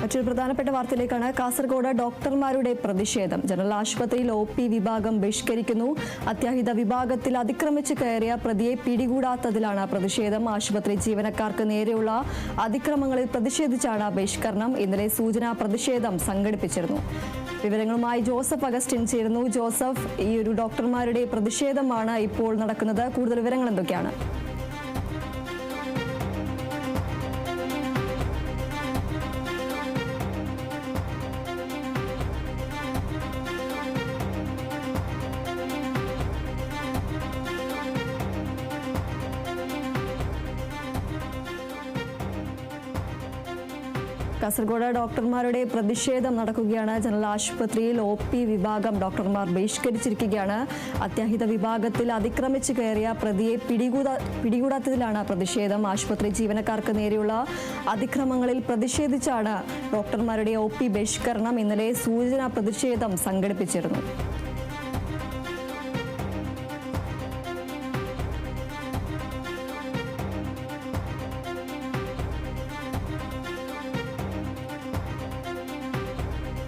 മറ്റൊരു പ്രധാനപ്പെട്ട വാർത്തയിലേക്കാണ്. കാസർഗോഡ് ഡോക്ടർമാരുടെ പ്രതിഷേധം. ജനറൽ ആശുപത്രിയിൽ ഒ പി വിഭാഗം ബഹിഷ്കരിക്കുന്നു. അത്യാഹിത വിഭാഗത്തിൽ അതിക്രമിച്ച് കയറിയ പ്രതിയെ പിടികൂടാത്തതിലാണ് പ്രതിഷേധം. ആശുപത്രി ജീവനക്കാർക്ക് നേരെയുള്ള അതിക്രമങ്ങളിൽ പ്രതിഷേധിച്ചാണ് ബഹിഷ്കരണം. ഇന്നലെ സൂചനാ പ്രതിഷേധം സംഘടിപ്പിച്ചിരുന്നു. വിവരങ്ങളുമായി ജോസഫ് അഗസ്റ്റിൻ ചേരുന്നു. ജോസഫ് ഈ ഒരു ഡോക്ടർമാരുടെ പ്രതിഷേധമാണ് ഇപ്പോൾ നടക്കുന്നത്. കൂടുതൽ വിവരങ്ങൾ എന്തൊക്കെയാണ്? കാസർഗോഡ് ഡോക്ടർമാരുടെ പ്രതിഷേധം നടക്കുകയാണ്. ജനറൽ ആശുപത്രിയിൽ ഒ പി വിഭാഗം ഡോക്ടർമാർ ബഹിഷ്കരിച്ചിരിക്കുകയാണ്. അത്യാഹിത വിഭാഗത്തിൽ അതിക്രമിച്ച് കയറിയ പ്രതിയെ പിടികൂടാ പിടികൂടാത്തതിലാണ് പ്രതിഷേധം. ആശുപത്രി ജീവനക്കാർക്ക് നേരെയുള്ള അതിക്രമങ്ങളിൽ പ്രതിഷേധിച്ചാണ് ഡോക്ടർമാരുടെ ഒ പി ബഹിഷ്കരണം. ഇന്നലെ സൂചനാ പ്രതിഷേധം സംഘടിപ്പിച്ചിരുന്നു.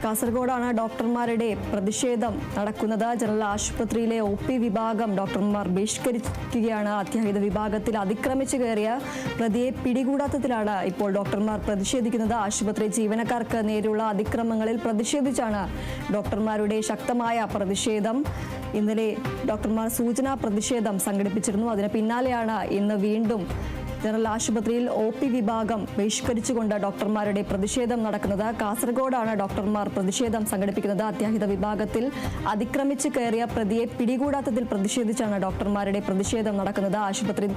കാസർഗോഡാണ് ഡോക്ടർമാരുടെ പ്രതിഷേധം നടക്കുന്നത്. ജനറൽ ആശുപത്രിയിലെ ഒ പി വിഭാഗം ഡോക്ടർമാർ ബഹിഷ്കരിക്കുകയാണ് അത്യാഹിത വിഭാഗത്തിൽ അതിക്രമിച്ചു കയറിയ പ്രതിയെ പിടികൂടാത്തതിലാണ് ഇപ്പോൾ ഡോക്ടർമാർ പ്രതിഷേധിക്കുന്നത്. ആശുപത്രി ജീവനക്കാർക്ക് നേരെയുള്ള അതിക്രമങ്ങളിൽ പ്രതിഷേധിച്ചാണ് ഡോക്ടർമാരുടെ ശക്തമായ പ്രതിഷേധം. ഇന്നലെ ഡോക്ടർമാർ സൂചനാ പ്രതിഷേധം സംഘടിപ്പിച്ചിരുന്നു. അതിന് പിന്നാലെയാണ് ഇന്ന് വീണ്ടും ജനറൽ ആശുപത്രിയിൽ ഒ പി വിഭാഗം ബഹിഷ്കരിച്ചുകൊണ്ട് ഡോക്ടർമാരുടെ പ്രതിഷേധം നടക്കുന്നത്. കാസർഗോഡാണ് ഡോക്ടർമാർ പ്രതിഷേധം സംഘടിപ്പിക്കുന്നത്. അത്യാഹിത വിഭാഗത്തിൽ അതിക്രമിച്ച് കയറിയ പ്രതിയെ പിടികൂടാത്തതിൽ പ്രതിഷേധിച്ചാണ് ഡോക്ടർമാരുടെ പ്രതിഷേധം നടക്കുന്നത്. ആശുപത്രി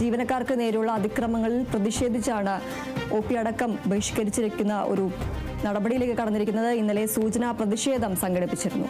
ജീവനക്കാർക്ക് നേരെയുള്ള അതിക്രമങ്ങളിൽ പ്രതിഷേധിച്ചാണ് ഒ പി അടക്കം ബഹിഷ്കരിച്ചിരിക്കുന്ന ഒരു നടപടിയിലേക്ക് കടന്നിരിക്കുന്നത്. ഇന്നലെ സൂചനാ പ്രതിഷേധം സംഘടിപ്പിച്ചിരുന്നു.